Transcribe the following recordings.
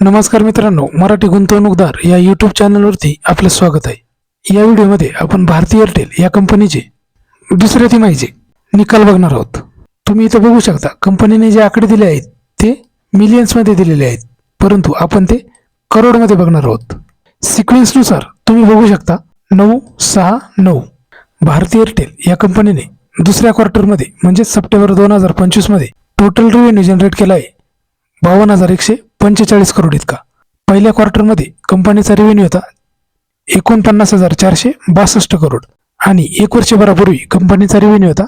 नमस्कार मित्रांनो मराठी गुंतवणूकदार या यूट्यूब चॅनलवरती आपलं स्वागत आहे. या व्हिडिओमध्ये आपण भारती एअरटेल या कंपनीचे दुसऱ्या तिमाहीचे निकाल बघणार आहोत. तुम्ही इथं बघू शकता कंपनीने जे आकडे दिले आहेत ते मिलियन्समध्ये दिलेले आहेत. परंतु आपण ते करोडमध्ये बघणार आहोत. सिक्वेन्सनुसार तुम्ही बघू शकता नऊ सहा नऊ. भारती एअरटेल या कंपनीने दुसऱ्या क्वार्टरमध्ये म्हणजे सप्टेंबर दोन हजार पंचवीसमध्ये टोटल रेव्हेन्यू जनरेट केला आहे. बावन्न हजार एकशे पंचेचाळीस करोड इतका. पहिल्या क्वार्टरमध्ये कंपनीचा रेव्हेन्यू होता एकोणपन्नास हजार चारशे बासष्ट करोड आणि एक वर्षभरापूर्वी कंपनीचा रेव्हेन्यू होता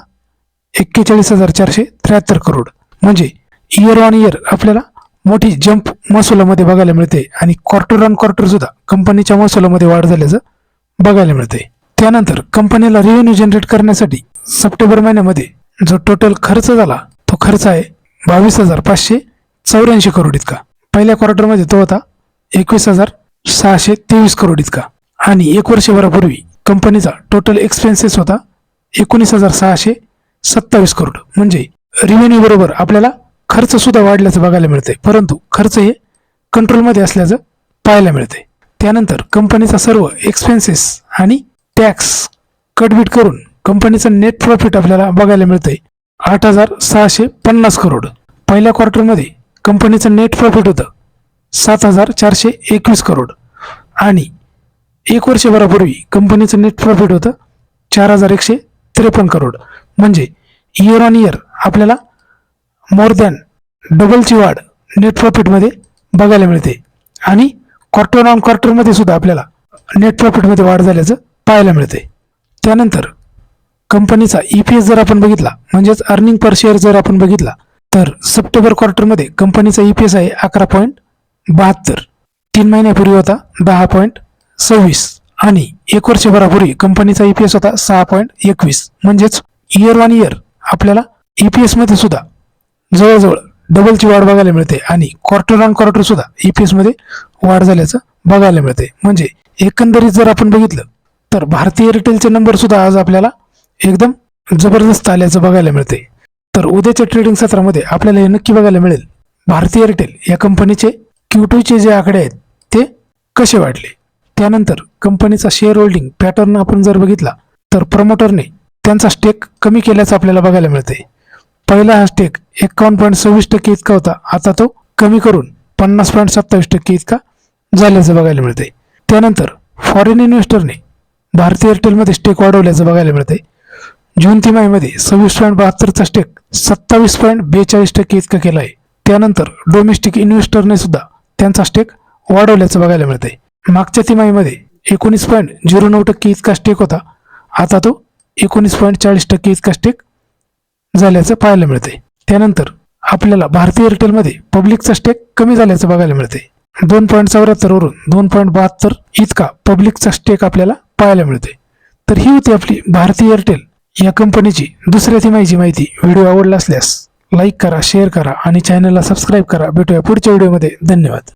एक्केचाळीस हजार चारशे त्र्याहत्तर करोड. म्हणजे इयर ऑन इयर आपल्याला मोठी जंप महसुलामध्ये बघायला मिळते आणि क्वार्टर ऑन क्वार्टर सुद्धा कंपनीच्या महसुलामध्ये वाढ झाल्याचं बघायला मिळते. त्यानंतर कंपनीला रेव्हेन्यू जनरेट करण्यासाठी सप्टेंबर महिन्यामध्ये जो टोटल खर्च झाला तो खर्च आहे बावीस हजार पाचशे चौऱ्याऐंशी करोड इतका. पहिल्या क्वार्टरमध्ये तो होता एकवीस हजार सहाशे तेवीस करोड इतका. आणि एक वर्षभरापूर्वी कंपनीचा टोटल एक्सपेन्सेस होता एकोणीस हजार सहाशे सत्तावीस करोड. म्हणजे रेव्हेन्यू बरोबर आपल्याला खर्च सुद्धा वाढल्याचं बघायला मिळते परंतु खर्च हे कंट्रोलमध्ये असल्याचं पाहायला मिळते त्यानंतर कंपनीचा सर्व एक्सपेन्सेस आणि टॅक्स कटबीट करून कंपनीचं नेट प्रॉफिट आपल्याला बघायला मिळते आठ हजार सहाशे पन्नास करोड. पहिल्या क्वार्टरमध्ये कंपनीचं नेट प्रॉफिट होतं. सात हजार चारशे एकवीस करोड. आणि एक वर्षभरापूर्वी कंपनीचं नेट प्रॉफिट होतं चार हजार एकशे त्रेपन्न करोड. म्हणजे इयर ऑन इयर आपल्याला मोर दॅन डबलची वाढ नेट प्रॉफिटमध्ये बघायला मिळते. आणि क्वार्टर ऑन क्वार्टरमध्ये सुद्धा आपल्याला नेट प्रॉफिटमध्ये वाढ झाल्याचं पाहायला मिळते. त्यानंतर कंपनीचा ई पी एस जर आपण बघितला म्हणजेच अर्निंग पर शेअर जर आपण बघितला तर सप्टेंबर क्वार्टरमध्ये कंपनीचा ई पी एस आहे अकरा पॉईंट बहात्तर. तीन महिन्यापूर्वी होता दहा पॉईंट सव्वीस. आणि एक वर्षभरापूर्वी कंपनीचा ई पी एस होता सहा पॉईंट एकवीस. म्हणजेच इयर वन इयर आपल्याला ई पी एसमध्ये सुद्धा जवळजवळ डबलची वाढ बघायला मिळते आणि क्वार्टर ऑन क्वार्टर सुद्धा ई पी एसमध्ये वाढ झाल्याचं बघायला मिळते. म्हणजे एकंदरीत जर आपण बघितलं तर भारतीय रिटेलचे नंबर सुद्धा आज आपल्याला एकदम जबरदस्त आल्याचं बघायला मिळते. तर उद्याच्या ट्रेडिंग सत्रामध्ये आपल्याला हे नक्की बघायला मिळेल. भारतीय एअरटेल या कंपनीचे क्यू टूचे जे आकडे आहेत ते कसे वाढले? त्यानंतर कंपनीचा शेअर होल्डिंग पॅटर्न आपण जर बघितला तर प्रमोटरने त्यांचा स्टेक कमी केल्याचं आपल्याला बघायला मिळते पहिला हा स्टेक एकावन्न पॉईंट सव्वीस टक्के इतका होता आता तो कमी करून पन्नास पॉईंट सत्तावीस टक्के इतका झाल्याचं बघायला मिळते त्यानंतर फॉरेन इन्व्हेस्टरने भारतीय एअरटेलमध्ये स्टेक वाढवल्याचं बघायला मिळते जून तिमाहीमध्ये सव्वीस पॉईंट बहात्तरचा स्टेक सत्तावीस पॉईंट बेचाळीस टक्के इतका केला आहे त्यानंतर डोमेस्टिक इन्व्हेस्टरने सुद्धा त्यांचा स्टेक वाढवल्याचं बघायला मिळते मागच्या तिमाहीमध्ये एकोणीस पॉईंट झिरो नऊ टक्के इतका स्टेक होता. आता तो एकोणीस पॉईंट चाळीस टक्के इतका स्टेक झाल्याचं पाहायला मिळते त्यानंतर आपल्याला भारतीय एअरटेलमध्ये पब्लिकचा स्टेक कमी झाल्याचं बघायला मिळते दोन पॉईंट चौऱ्याहत्तरवरून दोन पॉईंट बहात्तर इतका पब्लिकचा स्टेक आपल्याला पाहायला मिळते तर ही होती आपली भारतीय एअरटेल या कंपनीची दुसऱ्या तिमाहीची माहिती व्हिडिओ आवडला असल्यास लाईक करा शेअर करा आणि चॅनलला सबस्क्राईब करा. भेटूया पुढच्या व्हिडिओमध्ये. धन्यवाद.